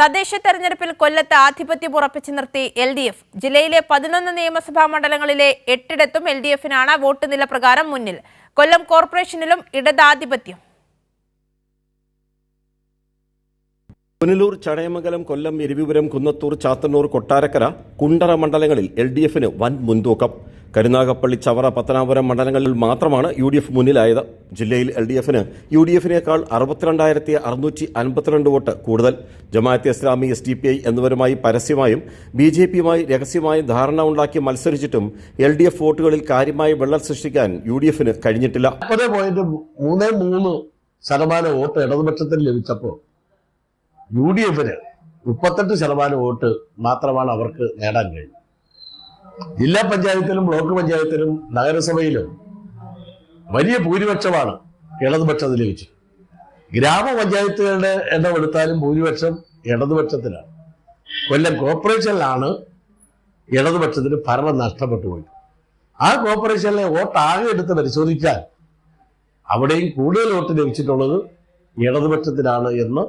തദ്ദേശ തെരഞ്ഞെടുപ്പിൽ കൊല്ലത്ത് ആധിപത്യം ഉറപ്പിച്ചു നിർത്തി എൽ ഡി എഫ്. ജില്ലയിലെ പതിനൊന്ന് നിയമസഭാ മണ്ഡലങ്ങളിലെ എട്ടിടത്തും എൽ ഡി എഫിനാണ് വോട്ട് നില പ്രകാരം മുന്നിൽ. കൊല്ലം കോർപ്പറേഷനിലും ഇടതാധിപത്യം. പുനലൂർ ചടയമംഗലം കൊല്ലം എരുവിപുരം കുന്നത്തൂർ ചാത്തന്നൂർ കൊട്ടാരക്കര കുണ്ടറ മണ്ഡലങ്ങളിൽ എൽ ഡി എഫിന് വൻ മുൻതൂക്കം. കരുനാഗപ്പള്ളി ചവറ പത്തനാപുരം മണ്ഡലങ്ങളിൽ മാത്രമാണ് യു ഡി എഫ് മുന്നിലായത്. ജില്ലയിൽ എൽ ഡി എഫിന് യു ഡി എഫിനേക്കാൾ അറുപത്തിരണ്ടായിരത്തി അറുന്നൂറ്റി അൻപത്തിരണ്ട് വോട്ട് കൂടുതൽ. Jamaat-e Islami S D P I എന്നിവരുമായി പരസ്യമായും ബി ജെ പിയുമായി രഹസ്യമായും ധാരണ ഉണ്ടാക്കി മത്സരിച്ചിട്ടും എൽ ഡി എഫ് വോട്ടുകളിൽ കാര്യമായി വെള്ളം സൃഷ്ടിക്കാൻ യു ഡി എഫിന് കഴിഞ്ഞിട്ടില്ല മൂന്ന് മൂന്ന് ശതമാനം വോട്ട് ഇടതുപക്ഷത്തിന് ലഭിച്ചപ്പോൾ യു ഡി എഫിന് മുപ്പത്തെട്ട് ശതമാനം വോട്ട് മാത്രമാണ് അവർക്ക് നേടാൻ കഴിഞ്ഞത്. ജില്ലാ പഞ്ചായത്തിലും ബ്ലോക്ക് പഞ്ചായത്തിലും നഗരസഭയിലും വലിയ ഭൂരിപക്ഷമാണ് ഇടതുപക്ഷത്തിൽ ലഭിച്ചു ഗ്രാമപഞ്ചായത്തുകളുടെ എണ്ണം എടുത്താലും ഭൂരിപക്ഷം ഇടതുപക്ഷത്തിലാണ്. കൊല്ലം കോർപ്പറേഷനിലാണ് ഇടതുപക്ഷത്തിന് ഭരണം നഷ്ടപ്പെട്ടു പോയി ആ കോർപ്പറേഷനിലെ വോട്ട് ആകെ എടുത്ത് പരിശോധിച്ചാൽ അവിടെയും കൂടുതൽ വോട്ട് ലഭിച്ചിട്ടുള്ളത് ഇടതുപക്ഷത്തിനാണ് എന്ന്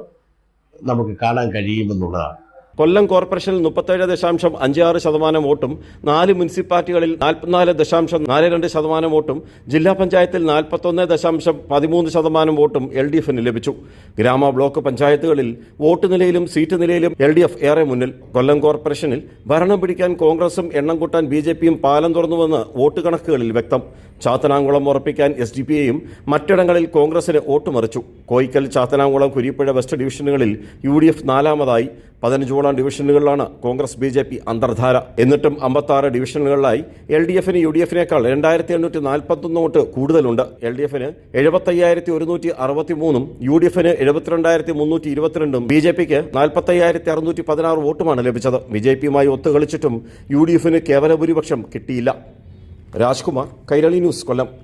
നമുക്ക് കാണാൻ കഴിയുമെന്നുള്ളതാണ്. കൊല്ലം കോർപ്പറേഷനിൽ മുപ്പത്തേഴ് ദശാംശം അഞ്ച് ആറ് ശതമാനം വോട്ടും നാല് മുനിസിപ്പാലിറ്റികളിൽ നാൽപ്പത്തിനാല് ദശാംശം നാല് രണ്ട് ശതമാനം വോട്ടും ജില്ലാ പഞ്ചായത്തിൽ നാൽപ്പത്തൊന്ന് ദശാംശം പതിമൂന്ന് ശതമാനം വോട്ടും എൽ ഡി എഫിന് ലഭിച്ചു. ഗ്രാമ ബ്ലോക്ക് പഞ്ചായത്തുകളിൽ വോട്ട് നിലയിലും സീറ്റ് നിലയിലും എൽ ഡി എഫ് ഏറെ മുന്നിൽ. കൊല്ലം കോർപ്പറേഷനിൽ ഭരണം പിടിക്കാൻ കോൺഗ്രസും എണ്ണം കൂട്ടാൻ ബി ജെ പിയും പാലം തുറന്നുവെന്ന് വോട്ട് കണക്കുകളിൽ വ്യക്തം. ചാത്തനാങ്കുളം ഉറപ്പിക്കാൻ എസ് ഡി പി ഐയും മറ്റിടങ്ങളിൽ കോൺഗ്രസിന് വോട്ട് മറിച്ചു. കോയിക്കൽ ചാത്തനാംകുളം കുരിപ്പുഴ വെസ്റ്റ് ഡിവിഷനുകളിൽ യു ഡി എഫ് നാലാമതായി പതിനഞ്ചോളം ഡിവിഷനുകളിലാണ് കോൺഗ്രസ് ബി ജെ പി അന്തർധാര. എന്നിട്ടും അമ്പത്താറ് ഡിവിഷനുകളിലായി എൽ ഡി എഫിന് യു ഡി എഫിനേക്കാൾ രണ്ടായിരത്തി എണ്ണൂറ്റി നാൽപ്പത്തൊന്ന് വോട്ട് കൂടുതലുണ്ട്. എൽ ഡി എഫിന് എഴുപത്തയ്യായിരത്തി ഒരുന്നൂറ്റി അറുപത്തി മൂന്നും യു ഡി എഫിന് എഴുപത്തിരണ്ടായിരത്തി മുന്നൂറ്റി ഇരുപത്തിരണ്ടും ബി ജെ പിക്ക് നാൽപ്പത്തയ്യായിരത്തി അറുന്നൂറ്റി പതിനാറ് വോട്ടുമാണ് ലഭിച്ചത്. ബി ജെ പിയുമായി ഒത്തുകളിച്ചിട്ടും യു ഡി എഫിന് കേവല ഭൂരിപക്ഷം കിട്ടിയില്ല. രാജ്കുമാർ കൈരളി ന്യൂസ് കൊല്ലം.